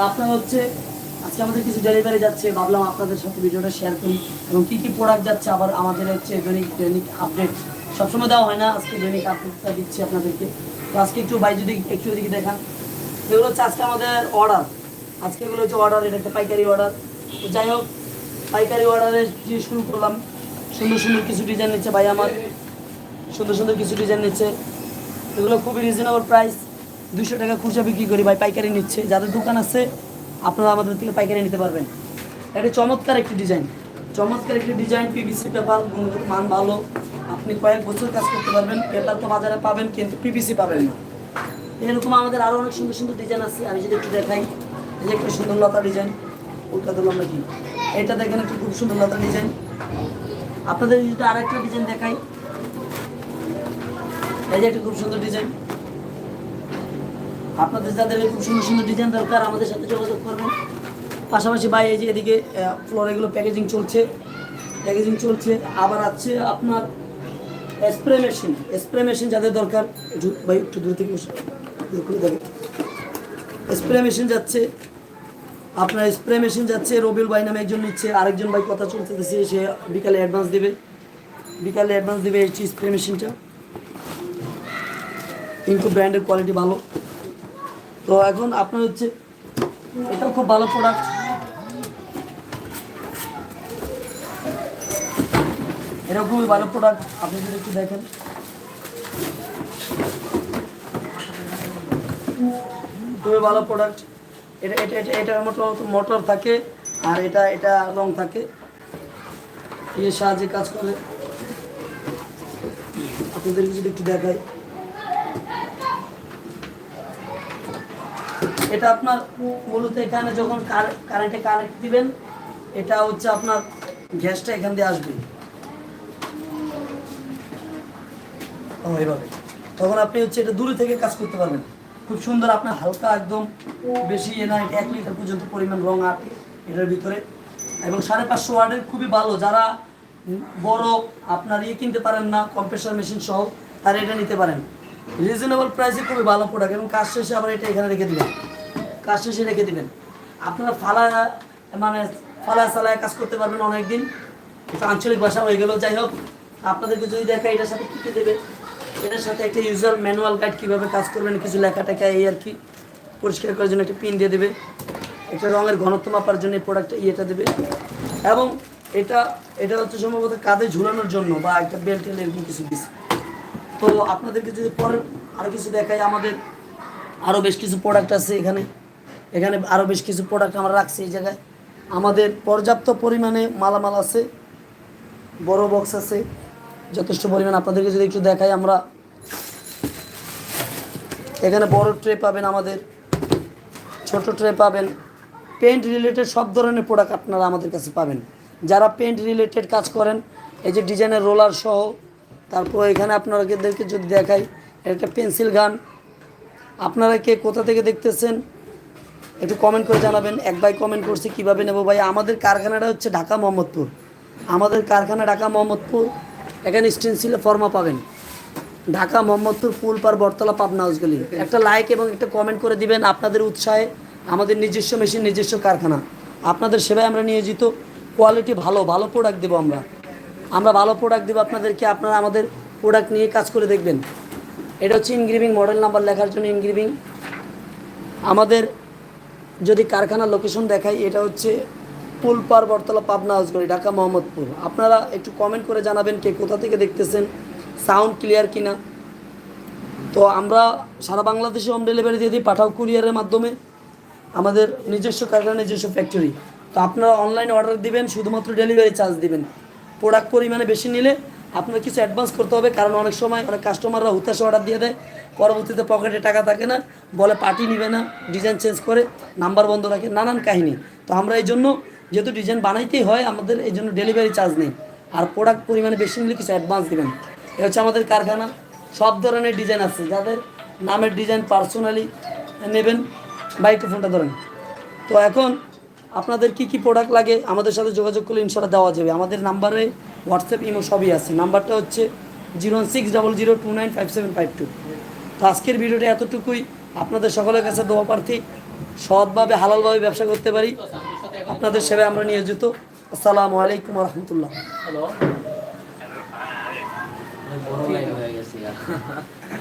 আপনার হচ্ছে, আজকে আমাদের কিছু ডেলিভারি যাচ্ছে, ভাবলাম আপনাদের সাথে ভিডিওটা শেয়ার করি। এবং কী কী প্রোডাক্ট যাচ্ছে, আবার আমাদের হচ্ছে দৈনিক দৈনিক আপডেট সবসময় দেওয়া হয় না, আজকে দৈনিক আপডেটটা দিচ্ছি আপনাদেরকে। তো আজকে একটু ভাই যদি, একটু এদিকে দেখান। এগুলো হচ্ছে আজকে আমাদের অর্ডার আজকে এগুলো হচ্ছে অর্ডার এটা একটা পাইকারি অর্ডার তো যাই হোক, পাইকারি অর্ডারে যে শুরু করলাম, সুন্দর সুন্দর কিছু ডিজাইন নিচ্ছে ভাই আমার। সুন্দর সুন্দর কিছু ডিজাইন নিচ্ছে। এগুলো খুবই রিজনেবল প্রাইস দুশো টাকা খুচরা বিক্রি করি, ভাই, পাইকারি নিচ্ছে। যাদের দোকান আছে, আপনারা আমাদের থেকে পাইকারি নিতে পারবেন। এটা চমৎকার একটি ডিজাইন। চমৎকার একটি ডিজাইন পিভিসি পেপার, গুণগত মান ভালো। আপনি কয়েক বছর কাজ করতে পারবেন, পেপার তো বাজারে পাবেন, কিন্তু পিভিসি পাবেন না। এরকম আমাদের আরও অনেক সুন্দর সুন্দর ডিজাইন আছে, আমি যদি একটু দেখাই। এই যে একটা সুন্দর লতা ডিজাইন। ওটা দিলাম নাকি এটা দেখেন একটু খুব সুন্দর লতা ডিজাইন। আপনাদের যদি আরেকটা ডিজাইন দেখাই। এই যে একটা খুব সুন্দর ডিজাইন। আপনাদের যাদের খুব সুন্দর সুন্দর ডিজাইন দরকার, আমাদের সাথে যোগাযোগ করবেন। পাশাপাশি ভাই, এই যে এদিকে ফ্লোর এগুলো প্যাকেজিং চলছে। প্যাকেজিং চলছে। আবার আছে আপনার স্প্রে মেশিন স্প্রে মেশিন যাদের দরকার ভাই, একটু দূর থেকে করে দেখেন। স্প্রে মেশিন যাচ্ছে। আপনার স্প্রে মেশিন যাচ্ছে, রবিউল ভাই নামে একজন নিচ্ছে, আরেকজন ভাই কথা চলতেছে, সে বিকালে অ্যাডভান্স দেবে। বিকালে অ্যাডভান্স দেবে এই স্প্রে মেশিনটা কিন্তু ব্র্যান্ডের কোয়ালিটি ভালো। তো এখন আপনার হচ্ছে, এটাও খুব ভালো প্রোডাক্ট এটাও খুবই ভালো প্রোডাক্ট আপনি যদি একটু দেখেন। খুবই ভালো প্রোডাক্ট এটা এটা এটা, এটার মোটর মোটর থাকে আর এটা এটা রং থাকে। ইয়ে সাহায্যে কাজ করে। আপনাদের যদি একটু দেখায় এটা আপনার মূলত এখানে যখন কারেন্টে কানেক্ট দিবেন, এটা হচ্ছে আপনার গ্যাসটা এখান দিয়ে আসবে। ও এইভাবে তখন আপনি হচ্ছে এটা দূরে থেকে কাজ করতে পারবেন। খুব সুন্দর আপনার হালকা একদম বেশি ইয়ে না এক লিটার পর্যন্ত পরিমাণ রং আছে এটার ভিতরে। এবং সাড়ে পাঁচশো ওয়ার্ডের খুবই ভালো। যারা বড়, আপনার ইয়ে কিনতে পারেন না কম্প্রেসার মেশিন সহ, তারা এটা নিতে পারেন। রিজনেবল প্রাইসে খুবই ভালো প্রোডাক্ট এবং কাজ শেষে আবার এটা এখানে রেখে দিবেন কাজ শেষে রেখে দিবেন। আপনারা ফালা মানে ফালা সালায় কাজ করতে পারবেন অনেকদিন। একটু আঞ্চলিক ভাষা হয়ে গেল, যাই হোক। আপনাদেরকে যদি দেখা, এটার সাথে কী কী দেবে? এটার সাথে একটা ইউজার ম্যানুয়াল গাইড কীভাবে কাজ করবেন, কিছু লেখা টেখা এই আর কি পরিষ্কার করার জন্য একটা পিন দিয়ে দেবে। একটা রঙের ঘনত্ব মাপার জন্য এই প্রোডাক্টটা ইয়েটা দেবে। এবং এটা এটা হচ্ছে সম্ভবত কাঁধে ঝুলানোর জন্য বা একটা বেল্ট এরকম কিছু দিচ্ছে তো আপনাদেরকে যদি পরে আরও কিছু দেখাই, আমাদের আরও বেশ কিছু প্রোডাক্ট আছে এখানে। এখানে আরও বেশ কিছু প্রোডাক্ট আমরা রাখছি এই জায়গায়। আমাদের পর্যাপ্ত পরিমাণে মালামাল আছে, বড় বক্স আছে। যথেষ্ট পরিমাণ আপনাদেরকে যদি একটু দেখাই আমরা। এখানে বড় ট্রে পাবেন আমাদের, ছোট ট্রে পাবেন। পেন্ট রিলেটেড সব ধরনের প্রোডাক্ট আপনারা আমাদের কাছে পাবেন। যারা পেন্ট রিলেটেড কাজ করেন, এই যে ডিজাইনের রোলার সহ, তারপর এখানে আপনাদেরকে যদি দেখাই একটা পেন্সিল গান আপনারা কে কোথা থেকে দেখতেছেন? একটু কমেন্ট করে জানাবেন, এক ভাই কমেন্ট করছে, কীভাবে নেব ভাই? আমাদের কারখানাটা হচ্ছে ঢাকা মোহাম্মদপুর। আমাদের কারখানা ঢাকা মোহাম্মদপুর, এখানে স্টেন্সিলে ফর্মা পাবেন। ঢাকা মোহাম্মদপুর ফুলপার বটতলা, পাবনা হাউসগুলি একটা লাইক এবং একটা কমেন্ট করে দিবেন আপনাদের উৎসাহে, আমাদের নিজস্ব মেশিন নিজস্ব কারখানা। আপনাদের সেবায় আমরা নিয়োজিত। কোয়ালিটি ভালো ভালো প্রোডাক্ট দেবো আমরা। আমরা ভালো প্রোডাক্ট দেবো আপনাদেরকে, আপনারা আমাদের প্রোডাক্ট নিয়ে কাজ করে দেখবেন। এটা হচ্ছে ইনগ্রিভিং মডেল নাম্বার লেখার জন্য ইনগ্রিভিং। আমাদের যদি কারখানার লোকেশন দেখাই, এটা হচ্ছে পুলপার বটতলা পাবনা হাউসগড়ি ঢাকা মোহাম্মদপুর। আপনারা একটু কমেন্ট করে জানাবেন কে কোথা থেকে দেখতেছেন সাউন্ড ক্লিয়ার কিনা। তো আমরা সারা বাংলাদেশে হোম ডেলিভারি দিয়ে দিই, পাঠাও কুরিয়ারের মাধ্যমে। আমাদের নিজস্ব কারখানা, নিজস্ব ফ্যাক্টরি তো আপনারা অনলাইন অর্ডার দিবেন, শুধুমাত্র ডেলিভারি চার্জ দিবেন। প্রোডাক্ট পরিমাণে বেশি নিলে আপনার কিছু অ্যাডভান্স করতে হবে, কারণ অনেক সময় অনেক কাস্টমাররা হুতাশে অর্ডার দিয়ে দেয়, পরবর্তীতে পকেটে টাকা থাকে না, বলে পার্টি নিবে না ডিজাইন চেঞ্জ করে নাম্বার বন্ধ রাখে, নানান কাহিনী। তো আমরা এই জন্য যেহেতু ডিজাইন বানাইতেই হয়, আমাদের এই জন্য ডেলিভারি চার্জ নেই। আর প্রোডাক্ট পরিমাণে বেশি নিলে কিছু অ্যাডভান্স দেবেন। এ হচ্ছে আমাদের কারখানা, সব ধরনের ডিজাইন আছে, যাদের নামের ডিজাইন পার্সোনালি নেবেন। বা একটু ফোনটা ধরেন। তো এখন আপনাদের কি কি প্রোডাক্ট লাগে, আমাদের সাথে যোগাযোগ করলে ইনশাল্লাহ দেওয়া যাবে। আমাদের নাম্বারে হোয়াটসঅ্যাপ, ইমো সবই আছে। নাম্বারটা হচ্ছে zero six double zero two nine five seven five two. তো আজকের ভিডিওটা এতটুকুই। আপনাদের সকলের কাছে দোয়া প্রার্থী। সৎভাবে, হালালভাবে ব্যবসা করতে পারি। আপনাদের সেবায় আমরা নিয়োজিত। আসসালামু আলাইকুম রহমতুল্লাহ। হ্যালো।